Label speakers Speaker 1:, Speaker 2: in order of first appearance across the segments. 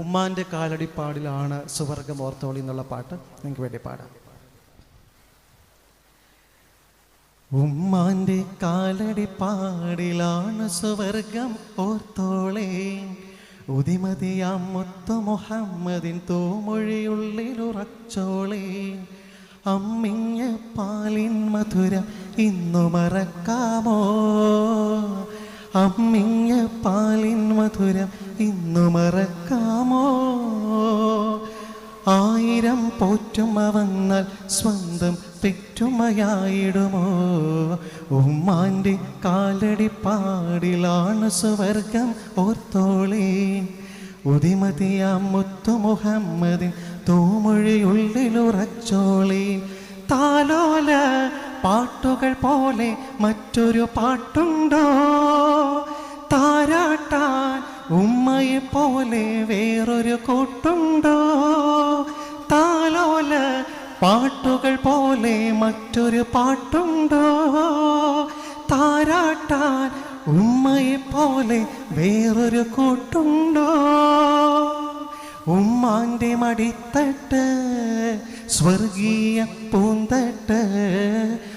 Speaker 1: ഉമ്മാന്റെ കാലടിപ്പാടിലാണ് സുവർഗം ഓർത്തോളി എന്നുള്ള പാട്ട് നിങ്ങൾക്ക് വേണ്ടി പാടാം. ഉമ്മാന്റെ കാലടിപ്പാടിലാണ് സുവർഗം ഓർത്തോളേ. ഉതിമതിയാം മുത്തു മുഹമ്മദിൻ തൂമൊഴിയുള്ളിലുറച്ചോളേ. അമ്മിഞ്ഞ പാലിൻ മധുര ഇന്നു മറക്കാമോ? അമ്മിഞ്ഞ പാലിൻ മധുരം ഇന്നു മറക്കാമോ? ആയിരം പോറ്റുമ വന്നാൽ സ്വന്തം പെറ്റുമയായിടുമോ? ഉമ്മാന്റെ കാലടിപ്പാടിലാണ് സുവർഗം ഓർത്തോളേ. ഉദിമതിയാം മുത്തു മുഹമ്മദിൻ തൂമൊഴിയുള്ളിലുറച്ചോളേ. താലോല പാട്ടുകൾ പോലെ മറ്റൊരു പാട്ടുണ്ടോ? താരാട്ടാൻ ഉമ്മയെ പോലെ വേറൊരു കൂട്ടുണ്ടോ? താലോല പാട്ടുകൾ പോലെ മറ്റൊരു പാട്ടുണ്ടോ? താരാട്ടാൻ ഉമ്മയെ പോലെ വേറൊരു കൂട്ടുണ്ടോ? ഉമ്മാന്റെ മടിത്തട്ട് സ്വർഗീയ പൂന്തട്ട്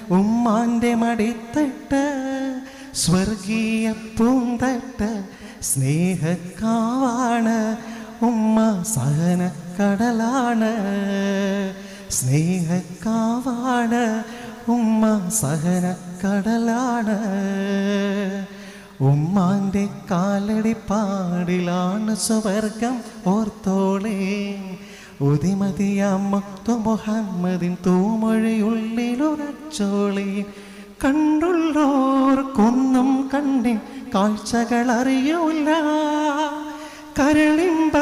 Speaker 1: ഉമ്മാന്റെ മടിത്തട്ട് സ്വർഗീയ പൂന്തട്ട് സ്നേഹക്കാവാണ് ഉമ്മ സഹന കടലാണ് സ്നേഹക്കാവാണ് ഉമ്മ സഹന കടലാണ് ഉമ്മാന്റെ കാലടിപ്പാടിലാണ് സ്വർഗം ഓർത്തോളേ. ഉദിമതിയാം മുത്തു മുഹമ്മദിൻ തൂമൊഴിയുള്ളിലുറച്ചോളേ. കണ്ടുള്ളോർക്കൊന്നും കണ്ടിൻ കാഴ്ചകൾ അറിയൂല കരളിമ്പ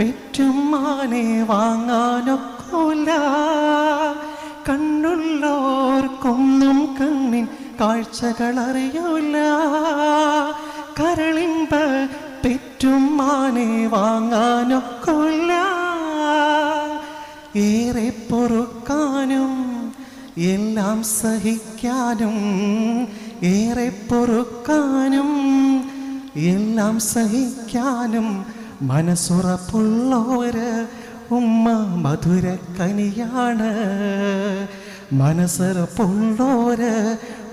Speaker 1: പെറ്റുമാനെ വാങ്ങാനൊക്കൂല. കണ്ണുള്ളോർക്കൊന്നും കണ്ണിൻ കാഴ്ചകൾ അറിയൂല കരളിമ്പ പെറ്റുമാനെ വാങ്ങാനൊക്കില്ല ഏറെ പൊറുക്കാനും എല്ലാം സഹിക്കാനും ഏറെ പൊറുക്കാനും എല്ലാം സഹിക്കാനും മനസ്സുറപ്പുള്ളോര് ഉമ്മ മധുര കനിയാണ് മനസ്സുറപ്പുള്ളോര്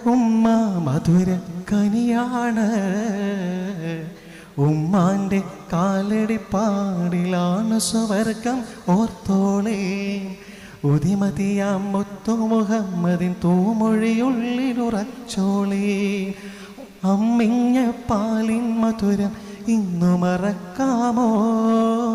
Speaker 1: ഉമ്മ മധുര കനിയാണ് കാലടി പാടിലാണ് സ്വർഗം ഓർത്തോളേ. ഉദിമതിയാം മുത്തു മുഹമ്മദിൻ തൂമൊഴിയുള്ളിലുറച്ചോളേ. അമ്മിഞ്ഞ പാലിൻ മധുരം ഇന്നു മറക്കാമോ?